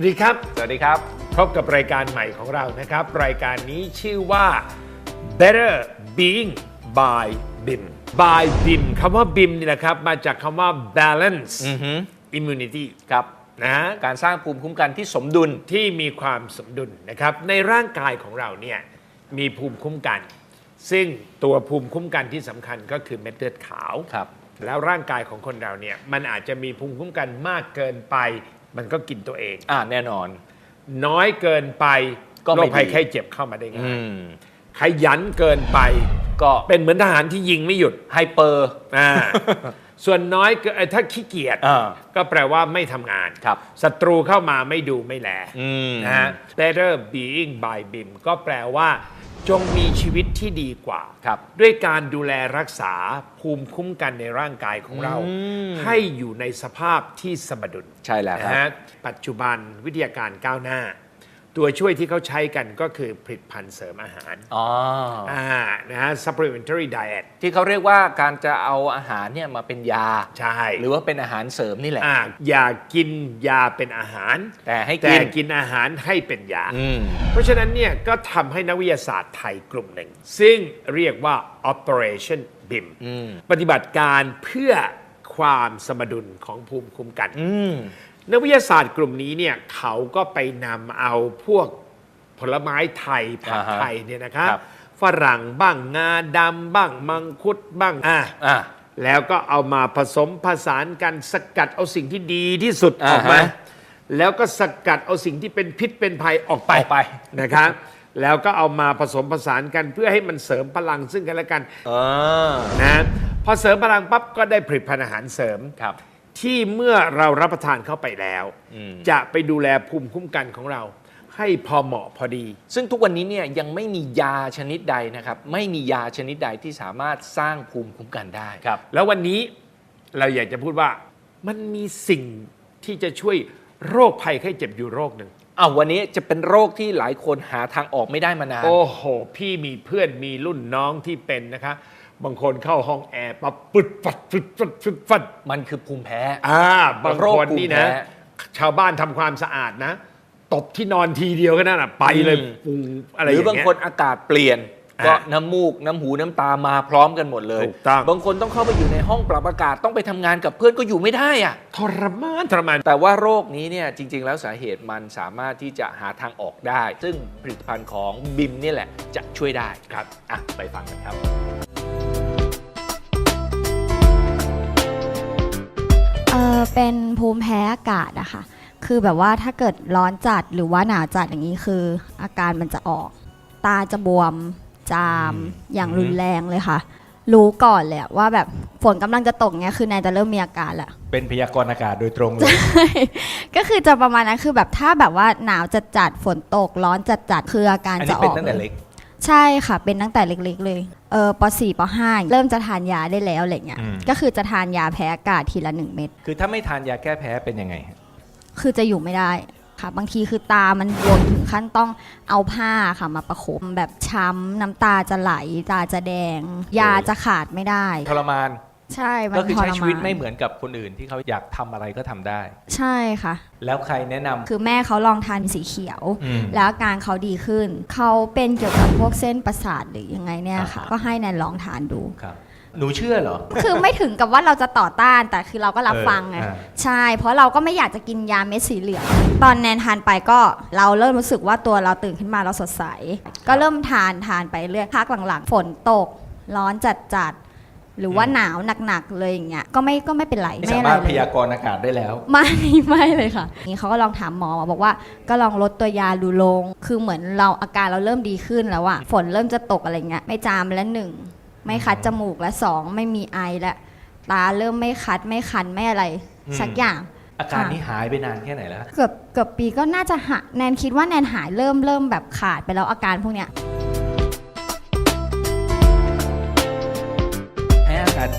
สวัสดีครับ สวัสดีครับ พบกับรายการใหม่ของเรานะครับ รายการนี้ชื่อว่า Better Being by BIM by BIM คำว่า BIM นี่นะครับ มาจากคำว่า Balance อือฮึ Immunity ครับนะฮะการสร้างภูมิคุ้มกันที่สมดุลที่มีความสมดุลนะครับ ในร่างกายของเราเนี่ยมีภูมิคุ้มกัน ซึ่งตัวภูมิคุ้มกันที่สำคัญก็คือเม็ดเลือดขาวครับแล้วร่างกายของคนเราเนี่ยมันอาจจะมีภูมิคุ้มกันมากเกินไป มันก็กินตัวเอง อ่าแน่นอน น้อยเกินไปก็ไม่โรคภัยดีไข้เจ็บเข้ามาได้ง่าอืยมขยันเกินไป ก็เป็นเหมือนทหารที่ยิงไม่หยุดไฮเปอร์อ่าส่วนน้อยเกินเอ่อถ้าขี้เกียจอ่าก็แปลว่าไม่ทำงาน ครับ ศัตรูเข้ามาไม่ดูไม่แลอืมนะฮะ better being by BIM ก็แปลว่า จงมีชีวิตที่ดีกว่า ครับ ด้วยการดูแลรักษาภูมิคุ้มกันในร่างกายของเราอืมให้อยู่ในสภาพที่สมดุลใช่แล้วครับ นะฮะปัจจุบันวิทยาการก้าวหน้า ตัวช่วยที่เขาใช้กันก็คือผลิตภัณฑ์เสริมอาหารอ๋ออ่านะฮะ supplementary diet ที่เขาเรียกว่าการจะเอาอาหารเนี่ยมาเป็นยา ใช่ หรือว่าเป็นอาหารเสริมนี่แหละอ่าอย่ากินยาเป็นอาหาร แต่ให้แต่กินกินอาหารให้เป็นยาอืมเพราะฉะนั้นเนี่ยก็ทำให้นักวิทยาศาสตร์ไทยกลุ่มหนึ่ง ซึ่งเรียกว่า Operation BIM อืมปฏิบัติการเพื่อความสมดุลของภูมิคุ้มกันอืม นักวิทยาศาสตร์กลุ่มนี้เนี่ยเขาก็ไปนำเอาพวกผลไม้ไทยผักอ่าฮะไทยเนี่ยนะครับครับฝรั่งบ้างงาดำบ้างมังคุดบ้างอะอ่าแล้วก็เอามาผสมผสานกันสกัดเอาสิ่งที่ดีที่สุดออกมา อ่าฮะ แล้วก็สกัดเอาสิ่งที่เป็นพิษเป็นภัยออกไปออกไป นะครับ แล้วก็เอามาผสมผสานกันเพื่อให้มันเสริมพลังซึ่งกันและกันเออนะพอเสริมพลังปั๊บก็ได้ผลิตภัณฑ์อาหารเสริม ครับ ที่เมื่อเรารับประทานเข้าไปแล้วอืมจะไปดูแลภูมิคุ้มกันของเรา ให้พอเหมาะพอดี ซึ่งทุกวันนี้เนี่ยยังไม่มียาชนิดใดนะครับ ไม่มียาชนิดใดที่สามารถสร้างภูมิคุ้มกันได้ครับ แล้ววันนี้เราอยากจะพูดว่ามันมีสิ่งที่จะช่วยโรคภัยไข้เจ็บอยู่โรคหนึ่งอ้าววันนี้จะเป็นโรคที่หลายคนหาทางออกไม่ได้มานานโอ้โห พี่มีเพื่อนมีรุ่นน้องที่เป็นนะคะ บางคนเข้าห้องแอร์ปั๊บปึดปัดปึดปัดปึดปัดมันคือภูมิแพ้ อ่าบางโรคคนนี่นะภูมิแพ้ ชาวบ้านทำความสะอาดนะ ตบที่นอนทีเดียวก็นั่นอะไปเลยอืมปุงอะไรหอรืย่างอบางเงี้ย คนอากาศเปลี่ยน อ่าก็น้ำมูก น้ำหูน้ำตามาพร้อมกันหมดเลย ถูกต้อง บางคนต้องเข้าไปอยู่ในห้องปรับอากาศต้องไปทำงานกับเพื่อนก็อยู่ไม่ได้อะทรมานทรมาน แต่ว่าโรคนี้เนี่ยจริง ๆ แล้วสาเหตุมันสามารถที่จะหาทางออกได้ ซึ่งผลิตภัณฑ์ของบิมนี่แหละจะช่วยได้ครับอะไปฟังกันครับ ออเป็นภูมิแพ้อากาศอะค่ะ คือแบบว่าถ้าเกิดร้อนจัดหรือว่าหนาวจัดอย่างนี้คือ อาการมันจะออก ตาจะบวม จามอย่างรุนแรงเลยค่ะ รู้ก่อนเลยอะว่าแบบฝนกำลังจะตกเนี้ยคือแนนจะเริ่มมีอาการแหละ เป็นพยากรณ์อากาศโดยตรงเลย ก็คือจะประมาณนั้นคือแบบถ้าแบบว่าหนาวจัดจัดๆฝนตกร้อนจัดจัดๆคืออาการอันจะนี้อเป็นอกตั้งแต่เลยเล็ก ใช่ค่ะ เป็นตั้งแต่เล็กๆ เลย เออป .4 ป .5 เริ่มจะทานยาได้แล้วอะไรเงี้ย อืม ก็คือจะทานยาแพ้อากาศทีละหนึ่งเม็ด คือถ้าไม่ทานยาแก้แพ้เป็นยังไงฮะคือจะอยู่ไม่ได้ค่ะ บางทีคือตามันบวมถึงขั้นต้องเอาผ้าค่ะมาประคบแบบช้ำน้ำตาจะไหล ตาจะแดง ยาจะขาดไม่ได้ ทรมาน ใช่มันก็คือทใช้รชีวิตมานไม่เหมือนกับคนอื่นที่เขาอยากทำอะไรก็ทำได้ ใช่ค่ะ แล้วใครแนะนำคือแม่เขาลองทานสีเขียว อืม แล้วอาการเขาดีขึ้น เขาเป็นเกี่ยวกับพวกเส้นประสาทหรือยังไงเนี่ยค่ะ อ่าฮะ ก็ให้แนนลองทานดู ครับ หนูเชื่อเหรอ คือไม่ถึงกับว่าเราจะต่อต้านแต่คือเราก็รับเออฟังไงอ่า ใช่ เพราะเราก็ไม่อยากจะกินยาเม็ดสีเหลืองตอนแนนทานไปก็เราเริ่มรู้สึกว่าตัวเราตื่นขึ้นมาเราสดใส ก็เริ่มทานทานไปเรื่อยพักหลังๆ ฝนตก ร้อนจัดจัดๆ หรือว่าหนาวหนักๆเลยอย่างเงี้ยก็ไม่ก็ไม่เป็นไรไม่ไม่สาอะไรมารถเลพยยากรณ์อากาศได้แล้ว ไม่ไม่เลยค่ะนี่เขาก็ลองถามหมอหมอบอกว่าก็ลองลดตัวยาดูลง คือเหมือนเราอาการเราเริ่มดีขึ้นแล้วอะฝนเริ่มจะตกอะไรเงี้ยไม่จามแล้วหนึ่งไม่คัดจมูกและสองไม่มีไอและตาเริ่มไม่คัดไม่คันไม่อะไร อืม สักอย่าง อาการค่ะ นี้หายไปนานแค่ไหนแล้ว เกือบเกือบปีก็น่าจะหาแนนคิดว่าแนนหายเริ่มเริ่มแบบขาดไปแล้วอาการพวกเนี้ย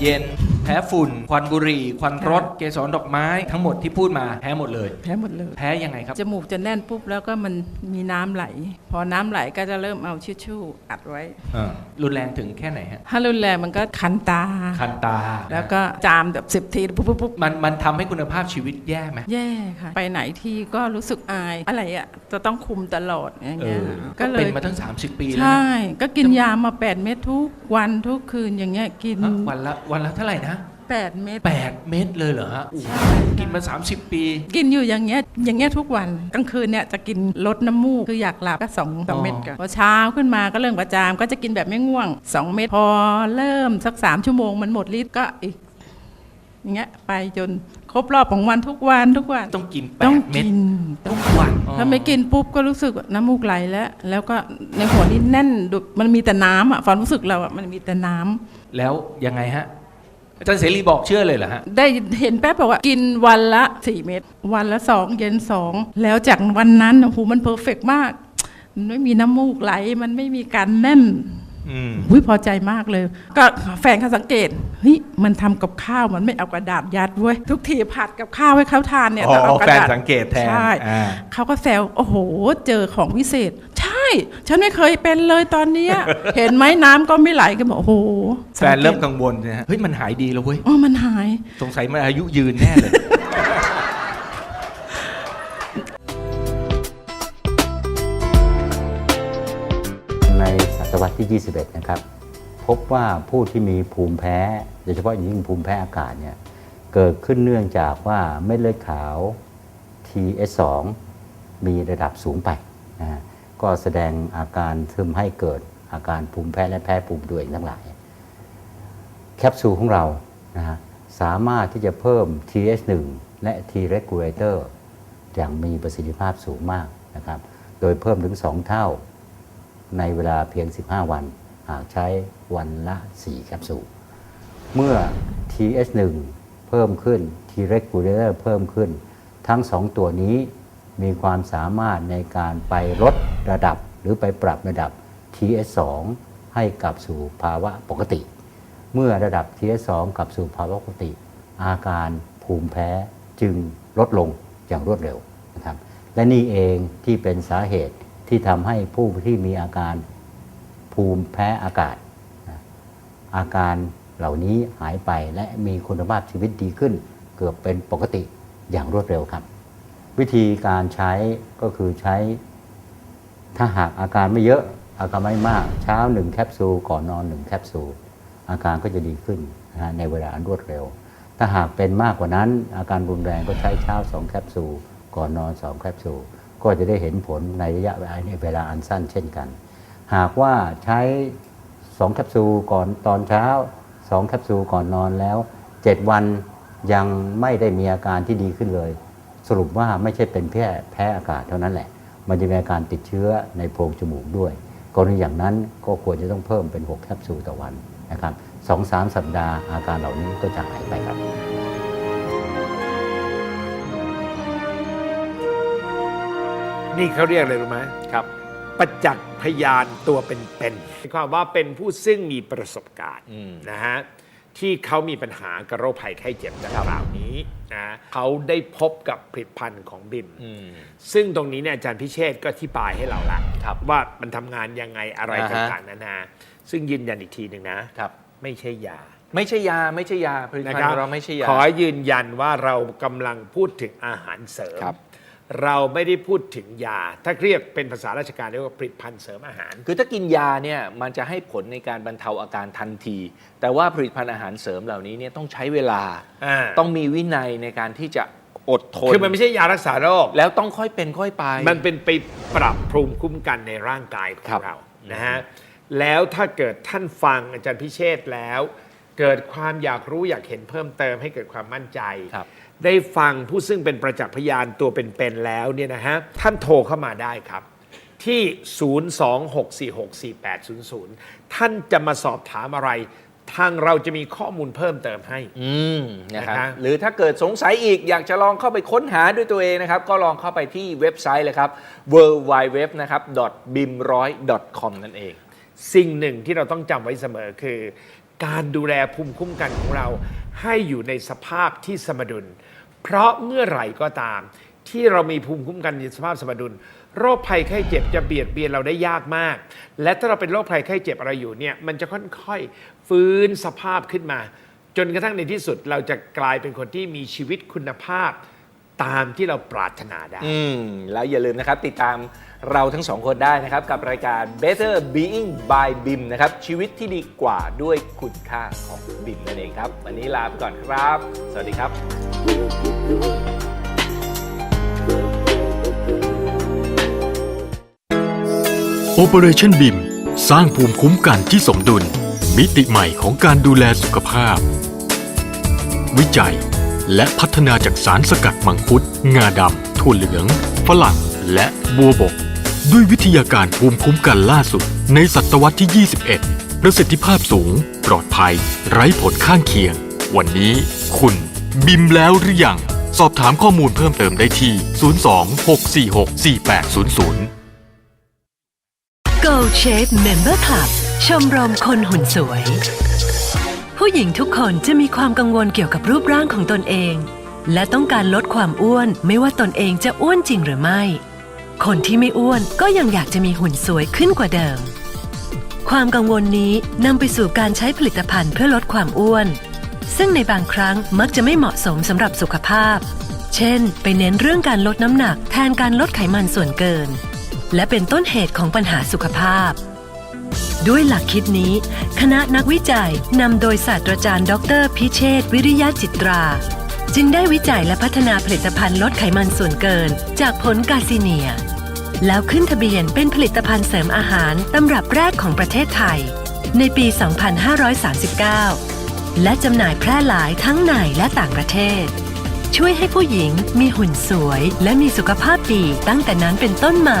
แพ้อากาศเย็นแพ้พ้ฝุ่น ควันบุหรี่ ควันรถ เกสรดอกไม้ทั้งหมดที่พูดมาแพ้หมดเลย แพ้หมดเลย แพ้ยังไงครับ จมูกจะแน่นปุ๊บแล้วก็มันมีน้ำไหล พอน้ำไหลก็จะเริ่มเอาชิชชู่อัดไว้ อ่ารุนแรงถึงแค่ไหนฮะ ถ้ารุนแรงมันก็คันตา คันตาแล้วก็จามแบบสิบทีปุ๊บปุ๊บปุ๊บมันมันทำให้คุณภาพชีวิตแย่ไหม แย่ค่ะ ไปไหนที่ก็รู้สึกอายอะไรอะจะต้องคุมตลอดอย่างเอเงี้ยอ ก็เลเป็นยมาตั้ง 30 ปีแล้วใช่ นะก็กินยามา 8 เม็ดทุกวันทุกคืนอย่างเงี้ยกิน ฮะวันละวันละเท่าไหร่นะ 8 เม็ด8 เม็ดเลยเหรอฮะโอ้โหกินมา 30 ปี กินอยู่อย่างเงี้ยอย่างเงี้ยทุกวันกลางคืนเนี่ยจะกินลดน้ำมูกคืออยากหลับก็สองสองเม็ดก่อนพอเช้าขึ้นมาก็เริ่มประจามก็จะกินแบบไม่ง่วง 2 เม็ดพอเริ่มสัก 3 ชั่วโมงมันหมดฤทธิ์ก็อีกอย่างเงี้ยไปจนครบรอบของวันทุกวันทุกวันต้องกินต้อง8เม็ดกินทุกวันถ้าไม่กินปุ๊บก็รู้สึกว่าน้ำมูกไหลแล้ว แล้วก็ในหัวนี่แน่นดุมันมีแต่น้ำอะความรู้สึกเราอะมันมีแต่น้ำแล้วยังไงฮะ อาจารย์เสรีบอกเชื่อเลยเหรอฮะ ได้เห็นแป๊บบอกว่ากินวันละ 4 เม็ดวันละ 2 เย็น 2 แล้วจากวันนั้นโอ้โหมันเพอร์เฟกมาก มันไม่มีน้ำมูกไหล มันไม่มีการแน่น อืมหุยพอใจมากเลย ก็แฟนเขาสังเกตเฮ้ยมันทำกับข้าวมันไม่เอากระดาษยัดเว้ยทุกทีผัดกับข้าวให้เขาทานเนี่ยอ๋อต้องเอากระดาษแฟนสังเกตแทนใช่อ่าเขาก็แซวโอ้โห เจอของวิเศษ ใช่ ฉันไม่เคยเป็นเลยตอนเนี้ยเห็นไหมน้ำก็ไม่ไหลก็บอกโอ้โหแฟนเริ่มกังวลนะฮะเฮ้ยมันหายดีแล้วเว้ยอ๋อมันหาย สงสัยมันอายุยืนแน่เลย ที่ 21 นะครับ พบว่าผู้ที่มีภูมิแพ้โดยเฉพาะอย่างยิ่งภูมิแพ้อากาศเนี่ยเกิดขึ้นเนื่องจากว่าเม็ดเลือดขาว TS2 มีระดับสูงไปนะก็แสดงอาการทึมให้เกิดอาการภูมิแพ้และแพ้ภูมิตัวเองทั้งหลาย แคปซูลของเรานะฮะสามารถที่จะเพิ่ม TH1 และ T regulator อย่างมีประสิทธิภาพสูงมากนะครับ โดยเพิ่มถึง 2 เท่า ในเวลาเพียง 15 วัน หากใช้วันละ 4 แคปซูล เมื่อ TH1 เพิ่มขึ้น T regulator เพิ่มขึ้น ทั้ง 2 ตัวนี้มีความสามารถในการไปลดระดับหรือไปปรับระดับ TH2 ให้กลับสู่ภาวะปกติ เมื่อระดับ TH2 กลับสู่ภาวะปกติ อาการภูมิแพ้จึงลดลงอย่างรวดเร็วนะครับ และนี่เองที่เป็นสาเหตุ ที่ทำให้ผู้ที่มีอาการภูมิแพ้อากาศ อาการเหล่านี้หายไปและมีคุณภาพชีวิตดีขึ้น เกือบเป็นปกติอย่างรวดเร็วครับ วิธีการใช้ก็คือใช้ ถ้าหากอาการไม่เยอะอาการไม่มากเช้าหนึ่งแคปซูลก่อนนอนหนึ่งแคปซูลอาการก็จะดีขึ้นนะในเวลาอันรวดเร็ว ถ้าหากเป็นมากกว่านั้น อาการรุนแรงก็ใช้เช้าสองแคปซูลก่อนนอนสองแคปซูล ก็จะได้เห็นผลในระยะเวลาเวลาอันสั้นเช่นกัน หากว่าใช้สองแคปซูลก่อนตอนเช้าสองแคปซูลก่อนนอนแล้วเจ็ดวันยังไม่ได้มีอาการที่ดีขึ้นเลย สรุปว่าไม่ใช่เป็นแค่แพ้อากาศเท่านั้นแหละ มันจะมีอาการติดเชื้อในโพรงจมูกด้วยกรณีอย่างนั้นก็ควรจะต้องเพิ่มเป็น 6 แคปซูลต่อวันนะครับสองสามสัปดาห์อาการเหล่านี้ก็จะหายไปครับ นี่เขาเรียกอะไรรู้ไหมครับ ประจักษ์พยานตัวเป็นๆหมายความว่าเป็นผู้ซึ่งมีประสบการณ์อืมนะฮะที่เขามีปัญหากับโรคภัยไข้เจ็บดังกล่าวนี้นะเขาได้พบกับผลิตภัณฑ์ของบิมอืมซึ่งตรงนี้เนี่ยอาจารย์พิเชษก็อธิบายให้เราละครับว่ามันทำงานยังไงอะไรอ่าฮะต่างๆนานา ซึ่งยืนยันอีกทีหนึ่งนะครับ ไม่ใช่ยา ไม่ใช่ยา ไม่ใช่ยาผลิตนะภัณครัฑ์ของเราไม่ใช่ยาขอยืนยันว่าเรากำลังพูดถึงอาหารเสริมครับ เราไม่ได้พูดถึงยา ถ้าเรียกเป็นภาษาราชการเรียกว่าผลิตภัณฑ์เสริมอาหาร คือถ้ากินยาเนี่ยมันจะให้ผลในการบรรเทาอาการทันที แต่ว่าผลิตภัณฑ์อาหารเสริมเหล่านี้เนี่ยต้องใช้เวลา อ่า ต้องมีวินัยในการที่จะอดทน คือมันไม่ใช่ยารักษาโรค แล้วต้องค่อยเป็นค่อยไป มันเป็นไปปรับภูมิคุ้มกันในร่างกายขอครังบ เรานะฮะแล้วถ้าเกิดท่านฟังอาจารย์พิเชษฐ์แล้ว เกิดความอยากรู้อยากเห็นเพิ่มเติมให้เกิดความมั่นใจ ครับ ได้ฟังผู้ซึ่งเป็นประจักษ์พยานตัวเป็นๆแล้วเนี่ยนะฮะท่านโทรเข้ามาได้ครับ ที่ 026464800 ท่านจะมาสอบถามอะไร ทางเราจะมีข้อมูลเพิ่มเติมให้ อืมนะครับนะฮะหรือถ้าเกิดสงสัยอีกอยากจะลองเข้าไปค้นหาด้วยตัวเองนะครับ ก็ลองเข้าไปที่เว็บไซต์เลยครับ w w w นะครับ bim100.com นั่นเอง สิ่งหนึ่งที่เราต้องจำไว้เสมอคือ การดูแลภูมิคุ้มกันของเราให้อยู่ในสภาพที่สมดุล เพราะเมื่อไหร่ก็ตาม ที่เรามีภูมิคุ้มกันในสภาพสมดุล โรคภัยไข้เจ็บจะเบียดเบียนเราได้ยากมาก และถ้าเราเป็นโรคภัยไข้เจ็บอะไรอยู่เนี่ยมันจะค่อยๆฟื้นสภาพขึ้นมา จนกระทั่งในที่สุดเราจะกลายเป็นคนที่มีชีวิตคุณภาพ ตามที่เราปรารถนาได้ อืมแล้วอย่าลืมนะครับ ติดตามเราทั้งสองคนได้นะครับ กับรายการ Better Being by BIM นะครับ ชีวิตที่ดีกว่าด้วยคุณค่าของ BIM นั่นเองครับ วันนี้ลาไปก่อนครับ สวัสดีครับ Operation BIM สร้างภูมิคุ้มกันที่สมดุล มิติใหม่ของการดูแลสุขภาพ วิจัย และพัฒนาจากสารสกัดมังคุด งาดำถั่วเหลือง ฝรั่ง และบัวบก ด้วยวิทยาการภูมิคุ้มกันล่าสุด ในศตวรรษที่ 21 ประสิทธิภาพสูง ปลอดภัย ไร้ผลข้างเคียง วันนี้คุณบิมแล้วหรือยัง สอบถามข้อมูลเพิ่มเติมได้ที่ 02-646-4800 Gold Shape Member Club ชมรมคนหุ่นสวย ผู้หญิงทุกคนจะมีความกังวลเกี่ยวกับรูปร่างของตนเอง และต้องการลดความอ้วนไม่ว่าตนเองจะอ้วนจริงหรือไม่ คนที่ไม่อ้วนก็ยังอยากจะมีหุ่นสวยขึ้นกว่าเดิม ความกังวลนี้นำไปสู่การใช้ผลิตภัณฑ์เพื่อลดความอ้วน ซึ่งในบางครั้งมักจะไม่เหมาะสมสำหรับสุขภาพ เช่น ไปเน้นเรื่องการลดน้ำหนักแทนการลดไขมันส่วนเกิน และเป็นต้นเหตุของปัญหาสุขภาพ ด้วยหลักคิดนี้ คณะนักวิจัยนำโดยศาสตราจารย์ ดร พิเชษวิริยะจิตรา จึงได้วิจัยและพัฒนาผลิตภัณฑ์ลดไขมันส่วนเกิน จากผลกาซิเนีย แล้วขึ้นทะเบียนเป็นผลิตภัณฑ์เสริมอาหารตำรับแรกของประเทศไทย ในปี 2539 และจำหน่ายแพร่หลายทั้งในและต่างประเทศ ช่วยให้ผู้หญิงมีหุ่นสวย และมีสุขภาพดีตั้งแต่นั้นเป็นต้นมา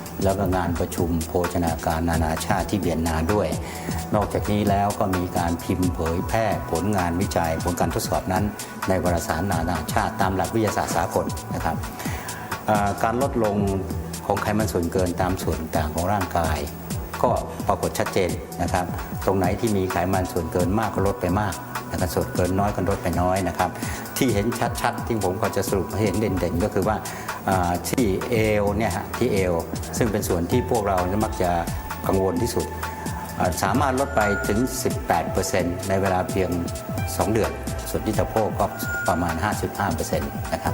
แล้วก็งานประชุมโภชนาการนานาชาติที่เวียนนาด้วย นอกจากนี้แล้วก็มีการพิมพ์เผยแพร่ผลงานวิจัย ผลการทดสอบนั้น ในวารสารนานาชาติตามหลักวิทยาศาสตร์สากลนะครับการลดลงของไขมันส่วนเกินตามส่วนต่างของร่างกาย ก็ปรากฏชัดเจนนะครับ ตรงไหนที่มีไขมันส่วนเกินมากก็ลดไปมากนะครับส่วนเกินน้อยก็ลดไปน้อยนะครับ ที่เห็นชัดๆ ที่ผมก็จะสรุปให้เห็นเด่นๆ ก็คือว่าที่เอวเนี่ยฮะที่เอวซึ่งเป็นส่วนที่พวกเรามักจะกังวลที่สุด สามารถลดไปถึง 18%ในเวลาเพียง 2 เดือน ส่วนที่สะโพกก็ประมาณ 55%นะครับ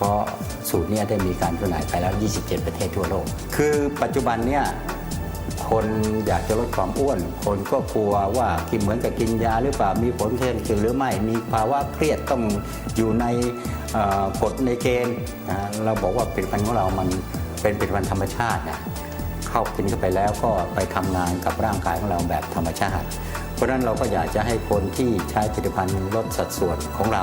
เพราะสูตรนี้ได้มีการจำหน่ายไปแล้ว 27 ประเทศทั่วโลก คือปัจจุบันเนี่ยคนอยากจะลดความอ้วน คนก็กลัวว่ากินเหมือนกับกินยาหรือเปล่า มีผลข้างเคียงหรือไม่ มีภาวะเครียดต้องอยู่ในกฎในเกณฑ์นะเราบอกว่าผลิตภัณฑ์ของเรามันเป็นผลิตภัณฑ์ธรรมชาตินะเข้ากินเข้าไปแล้วก็ไปทำงานกับร่างกายของเราแบบธรรมชาติ เพราะฉะนั้นเราก็อยากจะให้คนที่ใช้ผลิตภัณฑ์ลดสัดส่วนของเรา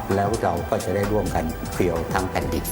แล้วเราก็จะได้ร่วมกันเพียวทั้งแผ่นดิน